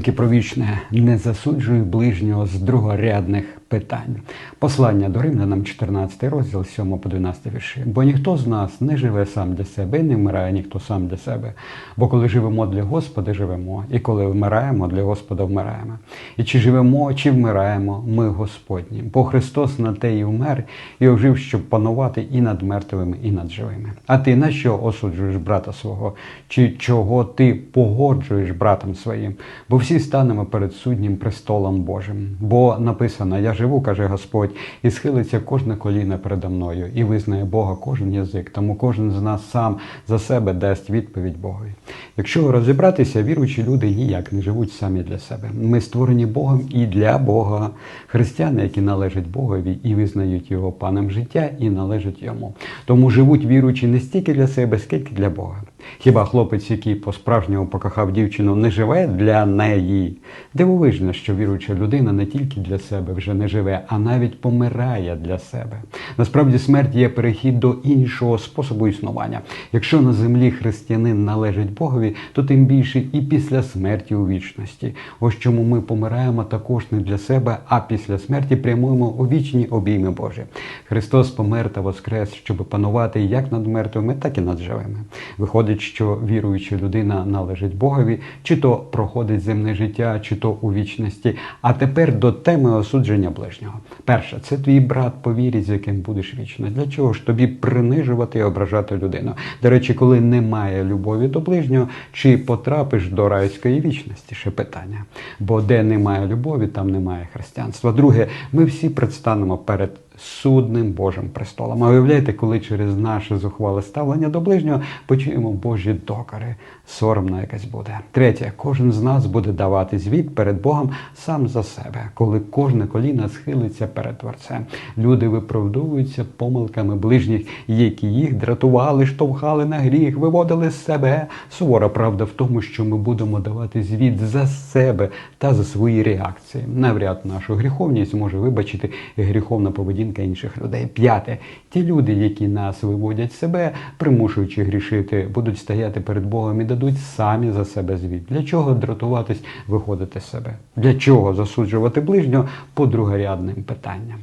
Думки про вічне не засуджуй ближнього з другорядних питань. Послання до Римлянам, 14 розділ, 7 по 12 вірші. Бо ніхто з нас не живе сам для себе, і не вмирає ніхто сам для себе. Бо коли живемо для Господа, живемо, і коли вмираємо, для Господа вмираємо. І чи живемо, чи вмираємо, ми Господні. Бо Христос на те і вмер, і ожив, щоб панувати і над мертвими, і над живими. А ти на що осуджуєш брата свого? Чи чого ти погоджуєш братом своїм? Бо всі станемо перед суднім престолом Божим. Бо написано: Я живу, каже Господь, і схилиться кожне коліно передо мною, і визнає Бога кожен язик. Тому кожен з нас сам за себе дасть відповідь Богові. Якщо розібратися, віруючі люди ніяк не живуть самі для себе. Ми створені Богом і для Бога. Християни, які належать Богові і визнають його паном життя, і належать йому. Тому живуть віруючі не стільки для себе, скільки для Бога. Хіба хлопець, який по-справжньому покохав дівчину, не живе для неї? Дивовижно, що віруюча людина не тільки для себе вже не живе, а навіть помирає для себе. Насправді смерть є перехід до іншого способу існування. Якщо на землі християнин належить Богові, то тим більше і після смерті у вічності. Ось чому ми помираємо також не для себе, а після смерті прямуємо у вічні обійми Божі. Христос помер та воскрес, щоб панувати як над мертвими, так і над живими. Виходить, що віруюча людина належить Богові, чи то проходить земне життя, чи то у вічності. А тепер до теми осудження ближнього. Перше, це твій брат по вірі, з яким будеш вічно. Для чого ж тобі принижувати і ображати людину? До речі, коли немає любові до ближнього, чи потрапиш до райської вічності? Ще питання. Бо де немає любові, там немає християнства. Друге, ми всі предстанемо перед судним Божим престолом. А уявляєте, коли через наше зухвале ставлення до ближнього почуємо Божі докори, соромно якась буде. Третє, кожен з нас буде давати звіт перед Богом сам за себе, коли кожне коліно схилиться перед Творцем. Люди виправдовуються помилками ближніх, які їх дратували, штовхали на гріх, виводили з себе. Сувора правда в тому, що ми будемо давати звіт за себе та за свої реакції. Навряд нашу гріховність може вибачити гріховна поведінка інших людей. П'яте, ті люди, які нас виводять з себе, примушуючи грішити, будуть стояти перед Богом і дадуть самі за себе звіт. Для чого дратуватись, виходити з себе? Для чого засуджувати ближнього по другорядним питанням?